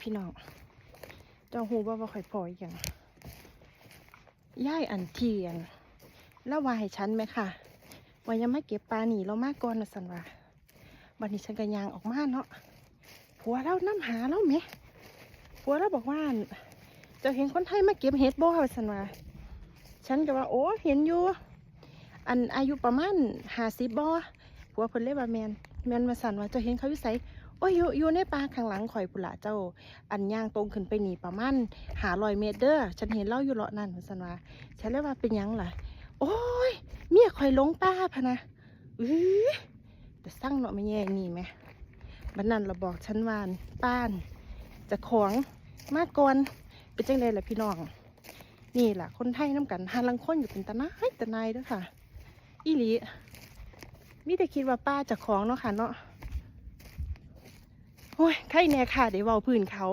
พี่น้องเจ้าหูว่าว่าข่อยพออย่างย่ายอันเทียนแล้ววาให้ฉันไหมค่ะว่ายังไม่เก็บปลาหนีเรามากก่อนนะสันว่าวันนี้ฉันก็ยางออกมาเนาะผัวเราน้ำหาเราไหมผัวเราบอกว่าจะเห็นคนไทยมาเก็บเห็ดบ่ว่าสันว่าฉันก็ว่าโอ้เห็นอยู่อันอายุประมาณห้าสิบบ่ผัวเพิ่นเลยว่าแมนแมนมาสันว่าจะเห็นเขาอยู่ไส โอ้ยอยู่อยู่ในป่าข้างหลังข่อยพุนละเจ้า อันย่างตรงขึ้นไปหนีประมาณหาลอยเมตรเด้อฉันเห็นเล่าอยู่เลาะนั่นสันว่าฉันเลยว่าเป็นยังล่ะ โอ้ยเมียข่อยลงป้าพะนะอื้อแต่สั่งเนาะไม่แย่นี่ไหมบันนั้นเราบอกฉันวันป้าน จะของมากก่อนเป็นจังเลยแหละพี่น้อง นี่แหละคนไทยน้ำกันหาลังค้นอยู่เป็นตาหนายตาหนายด้วยค่ะ อีหลีมิได้คิดว่าป้าจะของเนาะค่ะเนาะ โอ้ยไข่แน่ค่ะเดี๋ยวเว้าพื้นเขา